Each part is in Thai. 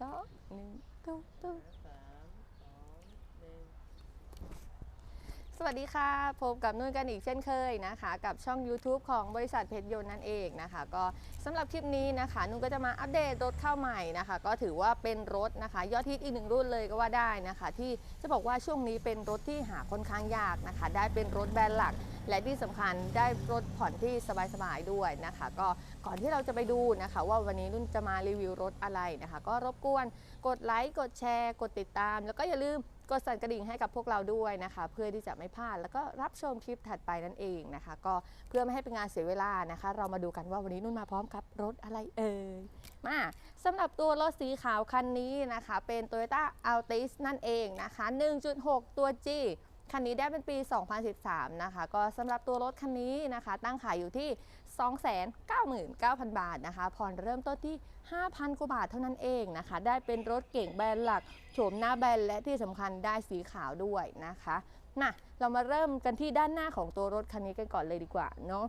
สองหนึ่งตุ้มตุ้ม สามสองหนึ่ง สวัสดีค่ะ พบกับนุ่นกันอีกเช่นเคยนะคะ กับช่อง YouTube ของบริษัทเพชรยนต์นั่นเองนะคะ ก็สำหรับคลิปนี้นะคะ นุ่นก็จะมาอัปเดตรถเข้าใหม่นะคะ ก็ถือว่าเป็นรถนะคะ ยอดฮิตอีกหนึ่งรุ่นเลยก็ว่าได้นะคะ ที่จะบอกว่าช่วงนี้เป็นรถที่หาค่อนข้างยากนะคะ ได้เป็นรถแบรนด์หลัก และที่สำคัญได้รถผ่อนที่สบายๆด้วยนะคะ ก็ก่อนที่เราจะไปดูนะคะ ว่าวันนี้นุ่นจะมารีวิวรถอะไรนะคะ ก็รบกวนกดไลค์กดแชร์ กดติดตาม แล้วก็อย่าลืม กดสั่นกระดิ่งให้กับพวกเราด้วยนะคะ เพื่อที่จะไม่พลาดแล้วก็รับชมคลิปถัดไปนั่นเองนะคะ ก็เพื่อไม่ให้เป็นงานเสียเวลานะคะ เรามาดูกันว่าวันนี้นุ่นมาพร้อมกับรถอะไรเอ่ยมาสำหรับตัวรถสีขาวคันนี้นะคะ เป็น Toyota Altis นั่นเองนะคะ 1.6 ตัว G คันนี้ได้เป็นปี 2013 นะคะ ก็สำหรับตัวรถคันนี้นะคะ ตั้งขายอยู่ที่ 299,000 บาทนะคะผ่อนเริ่มต้นที่ 5,000 กว่าบาทเท่านั้นเองนะคะ ได้เป็นรถเก่งแบรนด์หลักโฉมหน้าแบรนด์และที่สำคัญได้สีขาวด้วยนะคะน่ะเรามาเริ่มกันที่ด้านหน้าของตัวรถคันนี้กันก่อนเลยดีกว่าเนาะ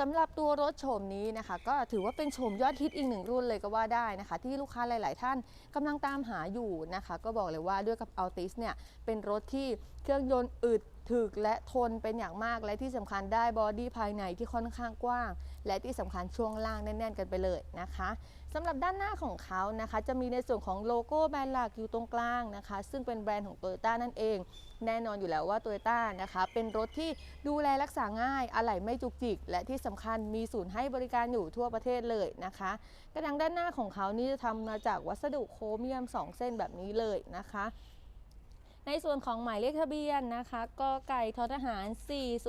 สำหรับตัวรถโฉมนี้นะคะ ก็ถือว่าเป็นโฉมยอดฮิตอีกหนึ่งรุ่นเลยก็ว่าได้นะคะ ที่ลูกค้าหลาย ๆ ท่านกำลังตามหาอยู่นะคะ ก็บอกเลยว่าด้วยกับ Altis เนี่ยเป็นรถที่เครื่องยนต์อึดถึกและทนเป็นอย่างมากและที่สำคัญได้บอดี้ภายในที่ค่อนข้างกว้าง และที่สำคัญช่วงล่างแน่น ๆ กันไปเลยนะคะสำหรับด้านหน้าของเขานะคะ จะมีในส่วนของโลโก้แบรนด์หลักอยู่ตรงกลางนะคะ ซึ่งเป็นแบรนด์ของ Toyota นั่นเอง แน่นอนอยู่แล้วว่า Toyota นะคะ เป็นรถที่ดูแลรักษาง่าย อะไหล่ไม่จุกจิก และที่สำคัญมีศูนย์ให้บริการอยู่ทั่วประเทศเลยนะคะ กระดังด้านหน้าของเขานี่จะทำมาจากวัสดุโครเมียม 2 เส้นแบบนี้เลยนะคะในส่วนของหมายเลขทะเบียนนะคะกไก่ททหาร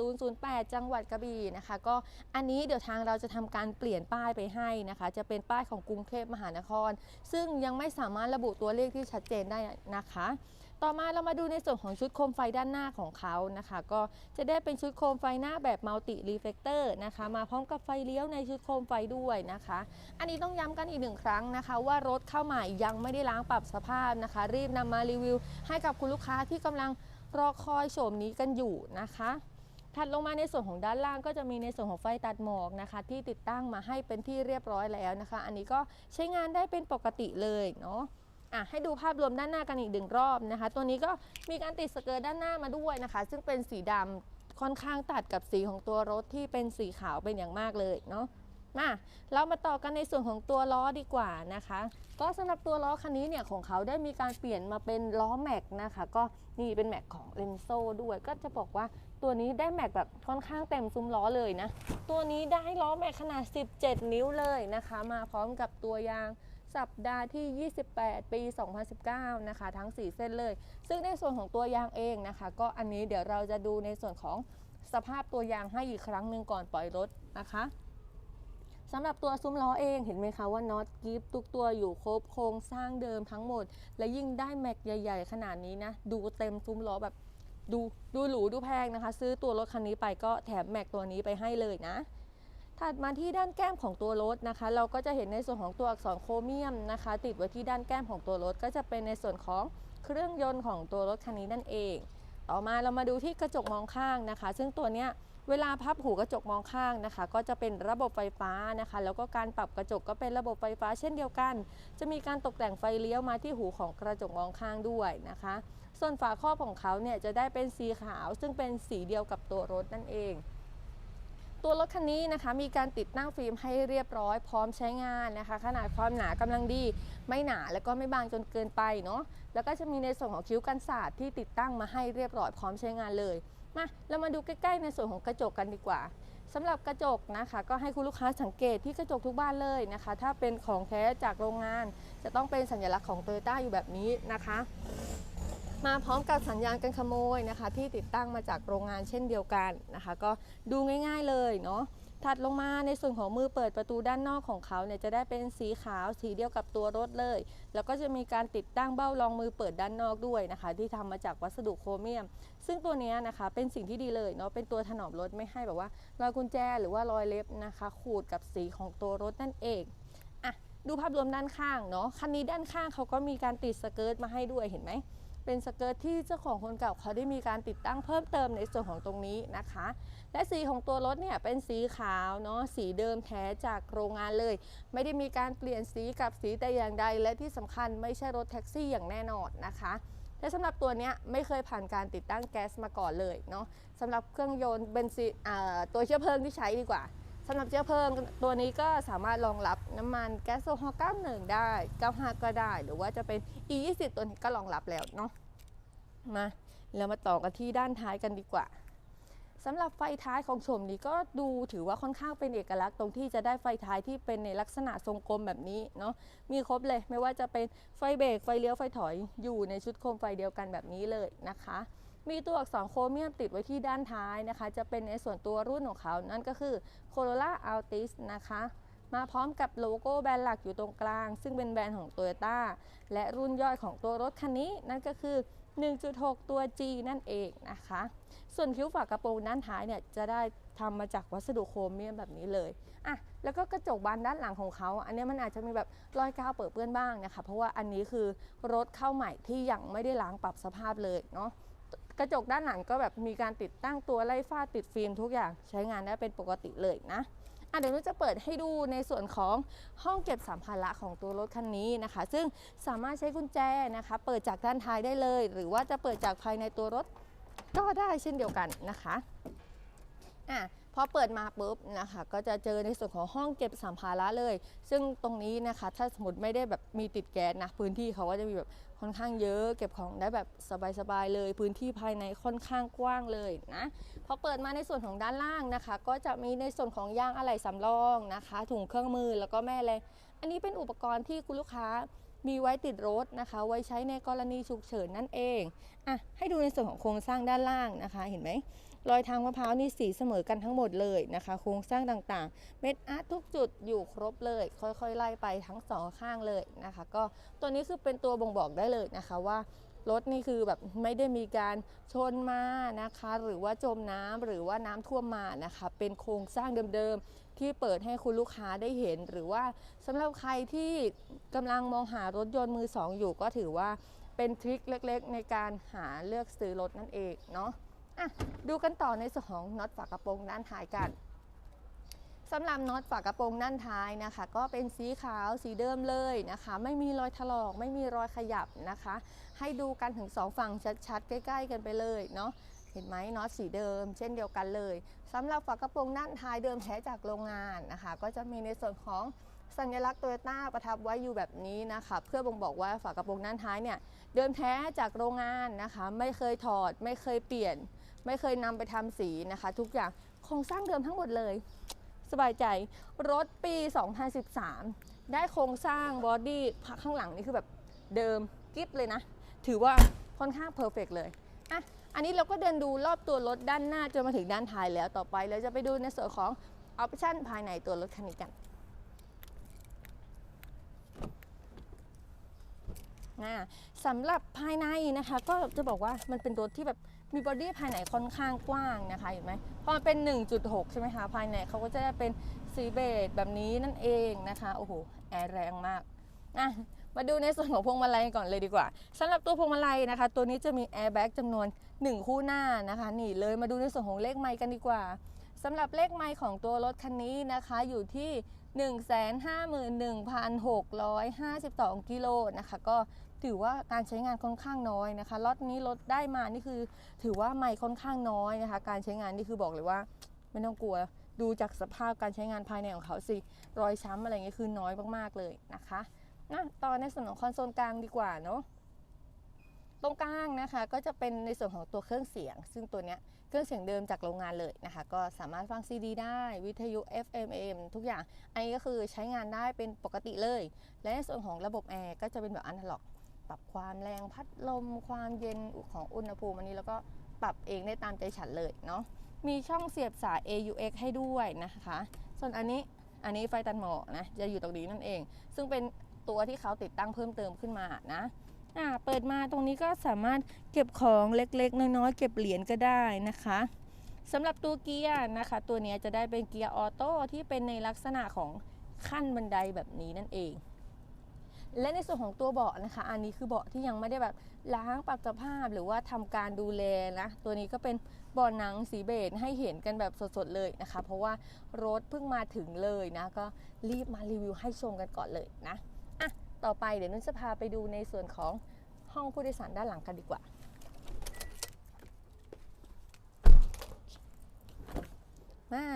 4008 จังหวัดกระบี่นะคะ ก็อันนี้เดี๋ยวทางเราจะทำการเปลี่ยนป้ายไปให้นะคะ จะเป็นป้ายของกรุงเทพมหานคร ซึ่งยังไม่สามารถระบุตัวเลขที่ชัดเจนได้นะคะ ต่อมาเรามาดูในส่วนของชุดโคมไฟด้านหน้าของเขานะคะ ก็จะได้เป็นชุดโคมไฟหน้าแบบมัลติรีเฟกเตอร์นะคะ มาพร้อมกับไฟเลี้ยวในชุดโคมไฟด้วยนะคะ อันนี้ต้องย้ำกันอีกหนึ่งครั้งนะคะ ว่ารถเข้าใหม่ยังไม่ได้ล้างปรับสภาพนะคะ รีบนำมารีวิว ให้กับคุณลูกค้าที่กำลังรอคอยโฉมนี้กันอยู่นะคะถัดลงมาในส่วนของด้านล่างก็จะมีในส่วนของไฟตัดหมอกนะคะ ที่ติดตั้งมาให้เป็นที่เรียบร้อยแล้วนะคะ อันนี้ก็ใช้งานได้เป็นปกติเลยเนาะ อะให้ดูภาพรวมด้านหน้ากันอีกหนึ่งรอบนะคะ ตัวนี้ก็มีการติดสเกิร์ตด้านหน้ามาด้วยนะคะ ซึ่งเป็นสีดำค่อนข้างตัดกับสีของตัวรถที่เป็นสีขาวเป็นอย่างมากเลยเนาะมาเรามาต่อกันในส่วนของตัวล้อดีกว่านะคะ ก็สำหรับตัวล้อคันนี้เนี่ยของเขาได้มีการเปลี่ยนมาเป็นล้อแม็กนะคะ ก็นี่เป็นแม็กของเลนโซด้วย ก็จะบอกว่าตัวนี้ได้แม็กแบบค่อนข้างเต็มซุ้มล้อเลยนะ ตัวนี้ได้ล้อแม็กขนาด 17 นิ้วเลยนะคะ มาพร้อมกับตัวยาง สัปดาห์ที่ 28 ปี 2019 นะคะ ทั้ง 4 เส้นเลย ซึ่งในส่วนของตัวยางเองนะคะ ก็อันนี้เดี๋ยวเราจะดูในส่วนของสภาพตัวยางให้อีกครั้งหนึ่งก่อนปล่อยรถนะคะสำหรับตัวซุ้มล้อเองเห็นไหมคะว่าน็อตกิฟทุกตัวอยู่ครบโครงสร้างเดิมทั้งหมด และยิ่งได้แม็กใหญ่ ๆ ขนาดนี้นะ ดูเต็มซุ้มล้อแบบดูดูหรูดูแพงนะคะ ซื้อตัวรถคันนี้ไปก็แถมแม็กตัวนี้ไปให้เลยนะ ถัดมาที่ด้านแก้มของตัวรถนะคะ เราก็จะเห็นในส่วนของตัวอักษรโครเมียมนะคะ ติดไว้ที่ด้านแก้มของตัวรถ ก็จะเป็นในส่วนของเครื่องยนต์ของตัวรถคันนี้นั่นเอง ต่อมาเรามาดูที่กระจกมองข้างนะคะ ซึ่งตัวเนี้ยเวลาพับหูกระจกมองข้างนะคะ ก็จะเป็นระบบไฟฟ้านะคะ แล้วก็การปรับกระจกก็เป็นระบบไฟฟ้าเช่นเดียวกัน จะมีการตกแต่งไฟเลี้ยวมาที่หูของกระจกมองข้างด้วยนะคะ ส่วนฝาครอบของเขาเนี่ยจะได้เป็นสีขาว ซึ่งเป็นสีเดียวกับตัวรถนั่นเอง ตัวรถคันนี้นะคะ มีการติดตั้งฟิล์มให้เรียบร้อยพร้อมใช้งานนะคะ ขนาดความหนากำลังดี ไม่หนาแล้วก็ไม่บางจนเกินไปเนาะแล้วก็จะมีในส่วนของคิ้วกันศาสตร์ที่ติดตั้งมาให้เรียบร้อยพร้อมใช้งานเลยมาเรามาดูใกล้ๆ ในส่วนของกระจกกันดีกว่าสำหรับกระจกนะคะ ก็ให้คุณลูกค้าสังเกตที่กระจกทุกบ้านเลยนะคะ ถ้าเป็นของแท้จากโรงงาน จะต้องเป็นสัญลักษณ์ของโตโยต้าอยู่แบบนี้นะคะ มาพร้อมกับสัญญาณการขโมยนะคะ ที่ติดตั้งมาจากโรงงานเช่นเดียวกันนะคะ ก็ดูง่ายๆเลยเนาะถัดลงมาในส่วนของมือเปิดประตูด้านนอกของเขาเนี่ยจะได้เป็นสีขาวสีเดียวกับตัวรถเลย แล้วก็จะมีการติดตั้งเบ้ารองมือเปิดด้านนอกด้วยนะคะ ที่ทำมาจากวัสดุโครเมียม ซึ่งตัวนี้นะคะเป็นสิ่งที่ดีเลยเนาะเป็นตัวถนอมรถไม่ให้แบบว่ารอยกุญแจหรือว่ารอยเล็บนะคะ ขูดกับสีของตัวรถนั่นเองอะดูภาพรวมด้านข้างเนาะคันนี้ด้านข้างเขาก็มีการติดสเกิร์ตมาให้ด้วยเห็นไหม เป็นสเกิร์ตที่เจ้าของคนเก่าเขาได้มีการติดตั้งเพิ่มเติมในส่วนของตรงนี้นะคะ และสีของตัวรถเนี่ยเป็นสีขาวเนาะสีเดิมแท้จากโรงงานเลย ไม่ได้มีการเปลี่ยนสีกับสีแต่อย่างใด และที่สำคัญไม่ใช่รถแท็กซี่อย่างแน่นอนนะคะและสำหรับตัวเนี้ยไม่เคยผ่านการติดตั้งแก๊สมาก่อนเลยเนาะสำหรับเครื่องยนต์เบนซินอ่าตัวเชื้อเพลิงที่ใช้ดีกว่า สำหรับเชื้อเพลิงตัวนี้ก็สามารถรองรับน้ำมันแก๊สโซฮอล์91 ได้ 95 ก็ได้ หรือว่าจะเป็น E20 ตัวนี้ก็รองรับแล้วเนาะมาเรามาต่อกันที่ด้านท้ายกันดีกว่าสำหรับไฟท้ายของโฉมนี้ก็ดูถือว่าค่อนข้างเป็นเอกลักษณ์ตรงที่จะได้ไฟท้ายที่เป็นในลักษณะทรงกลมแบบนี้เนาะมีครบเลยไม่ว่าจะเป็นไฟเบรกไฟเลี้ยวไฟถอยอยู่ในชุดโคมไฟเดียวกันแบบนี้เลยนะคะ มีตัวอักษรโครเมียมติดไว้ที่ด้านท้ายนะคะ จะเป็นในส่วนตัวรุ่นของเขา นั่นก็คือ Corolla Altis นะคะมาพร้อมกับโลโก้แบรนด์หลักอยู่ตรงกลาง ซึ่งเป็นแบรนด์ของ Toyota และรุ่นย่อยของตัวรถคันนี้ นั่นก็คือ 1.6 ตัว G นั่นเองนะคะ ส่วนคิ้วฝากระโปรงด้านท้ายเนี่ยจะได้ทำมาจากวัสดุโครเมียมแบบนี้เลยอะแล้วก็กระจกบานด้านหลังของเขา อันนี้มันอาจจะมีแบบรอยกาวเปิดเปื้อนบ้างนะคะ เพราะว่าอันนี้คือรถเข้าใหม่ที่ยังไม่ได้ล้างปรับสภาพเลยเนาะ กระจกด้านหลังก็แบบมีการติดตั้งตัวไล่ฝ้าติดฟิล์มทุกอย่างใช้งานได้เป็นปกติเลยนะเดี๋ยวนุ้จะเปิดให้ดูในส่วนของห้องเก็บสัมภาระของตัวรถคันนี้นะคะ ซึ่งสามารถใช้กุญแจนะคะ เปิดจากด้านท้ายได้เลย หรือว่าจะเปิดจากภายในตัวรถก็ได้เช่นเดียวกันนะคะ อะพอเปิดมาปุ๊บนะคะก็จะเจอในส่วนของห้องเก็บสัมภาระเลย ซึ่งตรงนี้นะคะถ้าสมมติไม่ได้แบบมีติดแก๊สนะพื้นที่เขาก็จะมีแบบค่อนข้างเยอะ เก็บของได้แบบสบายๆเลย พื้นที่ภายในค่อนข้างกว้างเลยนะพอเปิดมาในส่วนของด้านล่างนะคะ ก็จะมีในส่วนของยางอะไหล่สำรองนะคะถุงเครื่องมือแล้วก็แม่แรงอันนี้เป็นอุปกรณ์ที่คุณลูกค้า มีไว้ติดรถนะคะ ไว้ใช้ในกรณีฉุกเฉินนั่นเองอะให้ดูในส่วนของโครงสร้างด้านล่างนะคะ เห็นไหมรอยทางมะพร้าวนี่สีเสมอกันทั้งหมดเลยนะคะ โครงสร้างต่างๆ เม็ดอาร์ตทุกจุดอยู่ครบเลย ค่อยๆ ไล่ไปทั้งสองข้างเลยนะคะ ก็ตัวนี้คือเป็นตัวบ่งบอกได้เลยนะคะว่ารถนี่คือแบบไม่ได้มีการชนมานะคะ หรือว่าจมน้ำหรือว่าน้ำท่วมมานะคะ เป็นโครงสร้างเดิมๆ ที่เปิดให้คุณลูกค้าได้เห็น หรือว่าสำหรับใครที่กำลังมองหารถยนต์มือสองอยู่ก็ถือว่าเป็นทริคเล็กๆ ในการหาเลือกซื้อรถนั่นเองเนาะะดูกันต่อในส่วนของน็อตฝากระโปรงด้านท้ายกันสำหรับน็อตฝากระโปรงด้านท้ายนะคะ ก็เป็นสีขาวสีเดิมเลยนะคะ ไม่มีรอยถลอกไม่มีรอยขยับนะคะ ให้ดูกันถึงสองฝั่งชัดๆ ใกล้ ๆ กันไปเลยเนาะ เห็นไหมน็อตสีเดิม เช่นเดียวกันเลยสำหรับฝากระโปรงด้านท้ายเดิมแท้จากโรงงานนะคะ ก็จะมีในส่วนของสัญลักษณ์โตโยต้าประทับไว้อยู่แบบนี้นะคะเพื่อบ่งบอกว่าฝากระโปรงด้านท้ายเนี่ยเดิมแท้จากโรงงานนะคะ ไม่เคยถอด ไม่เคยเปลี่ยน ไม่เคยนำไปทำสีนะคะ ทุกอย่างโครงสร้างเดิมทั้งหมดเลย สบายใจรถปี 2013 ได้โครงสร้างบอดี้ข้างหลังนี่คือแบบเดิมกิฟเลยนะ ถือว่าค่อนข้างเพอร์เฟกเลยอะ อันนี้เราก็เดินดูรอบตัวรถด้านหน้าจนมาถึงด้านท้ายแล้วต่อไปเราจะไปดูในส่วนของออปชั่นภายในตัวรถคันนี้กันอ่าสำหรับภายในนะคะก็จะบอกว่ามันเป็นรถที่แบบมีบอดี้ภายในค่อนข้างกว้างนะคะเห็นไหมเพราะมันเป็น 1.6 ใช่ไหมคะภายในเขาก็จะเป็นสีเบจแบบนี้นั่นเองนะคะโอ้โหแอร์แรงมากอะ มาดูในส่วนของพวงมาลัยก่อนเลยดีกว่าสำหรับตัวพวงมาลัยนะคะ ตัวนี้จะมีแอร์แบ็กจำนวน 1 คู่หน้านะคะ นี่เลยมาดูในส่วนของเลขไมค์กันดีกว่าสำหรับเลขไมค์ของตัวรถคันนี้นะคะอยู่ที่151,652 กิโลนะคะ ก็ถือว่าการใช้งานค่อนข้างน้อยนะคะล็อตนี้รถได้มานี่คือ ถือว่าไม่ค่อนข้างน้อยนะคะ การใช้งานนี่คือบอกเลยว่า ไม่ต้องกลัวดูจากสภาพการใช้งานภายในของเขาสิ รอยช้ำอะไรเงี้ยคือน้อยมากๆเลยนะคะ นะต่อในส่วนของคอนโซลกลางดีกว่าเนาะตรงกลางนะคะก็จะเป็นในส่วนของตัวเครื่องเสียง ซึ่งตัวเนี้ยเครื่องเสียงเดิมจากโรงงานเลยนะคะ ก็สามารถฟังซีดีได้วิทยุ FM AM ทุกอย่าง อันนี้ก็คือใช้งานได้เป็นปกติเลย และในส่วนของระบบแอร์ก็จะเป็นแบบอนาล็อก ปรับความแรงพัดลม ความเย็นของอุณหภูมิอันนี้แล้วก็ปรับเองได้ตามใจฉันเลยเนาะมีช่องเสียบสาย AUX ให้ด้วยนะคะ ส่วนอันนี้อันนี้ไฟตันหมอกนะจะอยู่ตรงนี้นั่นเอง ซึ่งเป็น ตัวที่เขาติดตั้งเพิ่มเติมขึ้นมานะอ่าเปิดมาตรงนี้ก็สามารถเก็บของเล็กๆ น้อยๆเก็บเหรียญก็ได้นะคะสำหรับตัวเกียร์นะคะ ตัวนี้จะได้เป็นเกียร์ออโต้ที่เป็นในลักษณะของขั้นบันไดแบบนี้นั่นเอง และในส่วนของตัวเบาะนะคะ อันนี้คือเบาะที่ยังไม่ได้แบบล้างปรับสภาพหรือว่าทำการดูแลนะตัวนี้ก็เป็นเบาะหนังสีเบจให้เห็นกันแบบสดๆเลยนะคะ เพราะว่ารถเพิ่งมาถึงเลยนะก็รีบมารีวิวให้ชมกันก่อนเลยนะ ต่อไปเดี๋ยวนุ่นจะพาไปดูในส่วนของห้องผู้โดยสารด้านหลังกันดีกว่าอ่า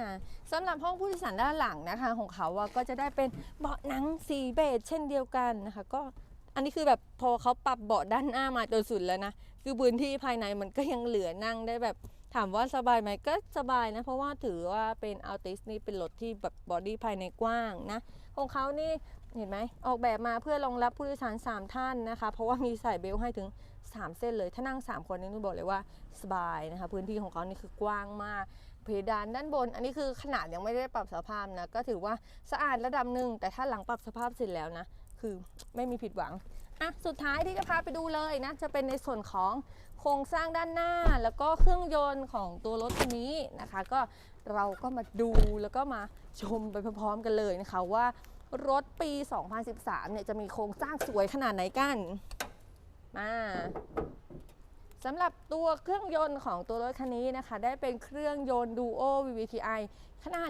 สำหรับห้องผู้โดยสารด้านหลังนะคะ ของเขาก็จะได้เป็นเบาะหนังสีเบจเช่นเดียวกันนะคะ ก็อันนี้คือแบบพอเขาปรับเบาะด้านหน้ามาจนสุดแล้วนะ คือพื้นที่ภายในมันก็ยังเหลือนั่งได้แบบถามว่าสบายไหมก็สบายนะ เพราะว่าถือว่าเป็นอัลติสนี่เป็นรถที่แบบบอดี้ภายในกว้างนะ ของเขานี่ เห็นไหมออกแบบมาเพื่อรองรับผู้โดยสาร 3 ท่านนะคะ เพราะว่ามีใส่เบลต์ให้ถึง 3 เส้นเลย ถ้านั่ง 3 คนนี่นุ่นบอกเลยว่าสบายนะคะ พื้นที่ของเขานี่คือกว้างมาก เพดานด้านบน อันนี้คือขนาดยังไม่ได้ปรับสภาพนะ ก็ถือว่าสะอาดระดับหนึ่ง แต่ถ้าหลังปรับสภาพเสร็จแล้วนะ คือไม่มีผิดหวัง อะ สุดท้ายที่จะพาไปดูเลยนะ จะเป็นในส่วนของโครงสร้างด้านหน้า แล้วก็เครื่องยนต์ของตัวรถคันนี้นะคะ ก็เราก็มาดูแล้วก็มาชมไปพร้อมๆกันเลยนะคะว่า รถปี 2013 เนี่ยจะมีโครงสร้างสวยขนาดไหนกัน มาสำหรับตัวเครื่องยนต์ของตัวรถคันนี้นะคะ ได้เป็นเครื่องยนต์ Duo VVTi ขนาด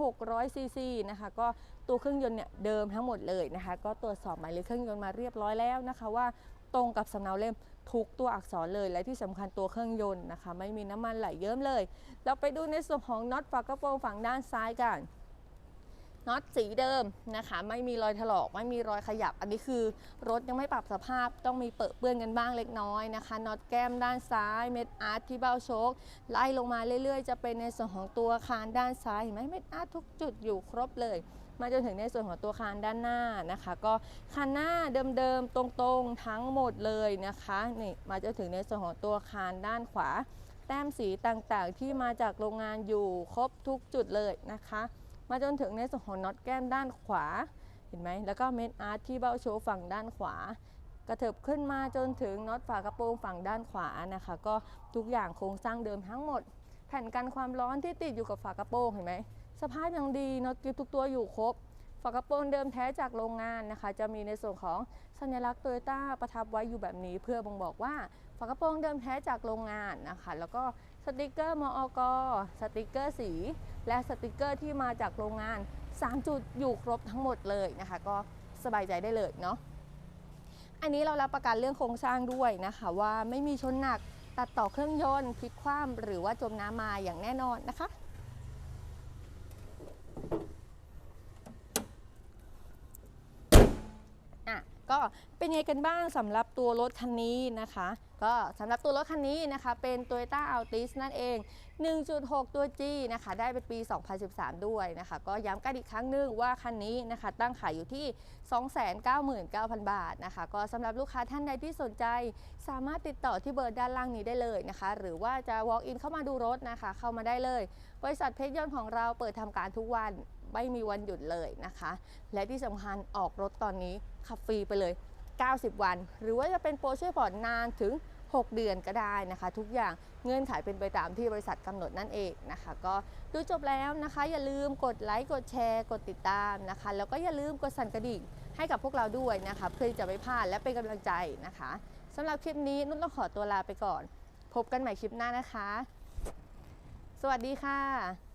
1,600 ซีซีนะคะ ก็ตัวเครื่องยนต์เนี่ยเดิมทั้งหมดเลยนะคะ ก็ตรวจสอบหมายเลขเครื่องยนต์มาเรียบร้อยแล้วนะคะว่าตรงกับสำเนาเล่มทุกตัวอักษรเลยและที่สำคัญตัวเครื่องยนต์นะคะ ไม่มีน้ำมันไหลเยิ้มเลย เราไปดูในส่วนของน็อตฝากระโปรงฝั่งด้านซ้ายกัน น็อตสีเดิมนะคะ ไม่มีรอยถลอก ไม่มีรอยขยับ อันนี้คือรถยังไม่ปรับสภาพต้องมีเปิดเปื้อนกันบ้างเล็กน้อยนะคะน็อตแก้มด้านซ้ายเม็ดอาร์ตที่เบ้าโชคไล่ลงมาเรื่อยๆ จะเป็นในส่วนของตัวคานด้านซ้ายเห็นไหมเม็ดอาร์ตทุกจุดอยู่ครบเลยมาจนถึงในส่วนของตัวคานด้านหน้านะคะ ก็คานหน้าเดิมๆตรงๆทั้งหมดเลยนะคะนี่มาจนถึงในส่วนของตัวคานด้านขวา แต้มสีต่างๆ ที่มาจากโรงงานอยู่ครบทุกจุดเลยนะคะ มาจนถึงในส่วนของน็อตแก้มด้านขวา เห็นไหม แล้วก็เม็ดอาร์ตที่เบ้าโชว์ฝั่งด้านขวา กระเถิบขึ้นมาจนถึงน็อตฝากระโปรงฝั่งด้านขวานะคะ ก็ทุกอย่างโครงสร้างเดิมทั้งหมด แผ่นกันความร้อนที่ติดอยู่กับฝากระโปรงเห็นไหม สภาพยังดีน็อตกริปทุกตัวอยู่ครบ ฝากระโปรงเดิมแท้จากโรงงานนะคะ จะมีในส่วนของสัญลักษณ์โตโยต้าประทับไว้อยู่แบบนี้ เพื่อบ่งบอกว่าฝากระโปรงเดิมแท้จากโรงงานนะคะ แล้วก็ สติกเกอร์มอกสติกเกอร์สี และสติกเกอร์ที่มาจากโรงงาน 3 จุดอยู่ครบทั้งหมดเลยนะคะ ก็สบายใจได้เลยเนาะอันนี้เรารับประกันเรื่องโครงสร้างด้วยนะคะ ว่าไม่มีชนหนักตัดต่อเครื่องยนต์พลิกคว่ำหรือว่าจมน้ำมาอย่างแน่นอนนะคะอะก็ เป็นไงกันบ้างสำหรับตัวรถคันนี้นะคะ ก็สำหรับตัวรถคันนี้นะคะ เป็น Toyota Altis นั่นเอง 1.6 ตัว G นะคะ ได้เป็นปี 2013 ด้วยนะคะ ก็ย้ำกันอีกครั้งหนึงว่าคันนี้นะคะ ตั้งขายอยู่ที่ 299,000 บาทนะคะ ก็สำหรับลูกค้าท่านใดที่สนใจ สามารถติดต่อที่เบอร์ด้านล่างนี้ได้เลยนะคะ หรือว่าจะ walk in เข้ามาดูรถนะคะ เข้ามาได้เลย บริษัทเพชรยนต์ของเราเปิดทำการทุกวันไม่มีวันหยุดเลยนะคะ และที่สำคัญออกรถตอนนี้ขับฟรีไปเลย 90 วัน หรือว่าจะเป็นโปรช่วยผ่อนนานถึง 6 เดือนก็ได้นะคะ ทุกอย่างเงื่อนไขเป็นไปตามที่บริษัทกำหนดนั่นเองนะคะ ก็ดูจบแล้วนะคะ อย่าลืมกดไลค์กดแชร์ กดติดตามนะคะ แล้วก็อย่าลืมกดสั่นกระดิ่งให้กับพวกเราด้วยนะคะเพื่อที่จะไม่พลาดและเป็นกำลังใจนะคะสำหรับคลิปนี้นุ่นต้องขอตัวลาไปก่อน พบกันใหม่คลิปหน้านะคะ สวัสดีค่ะ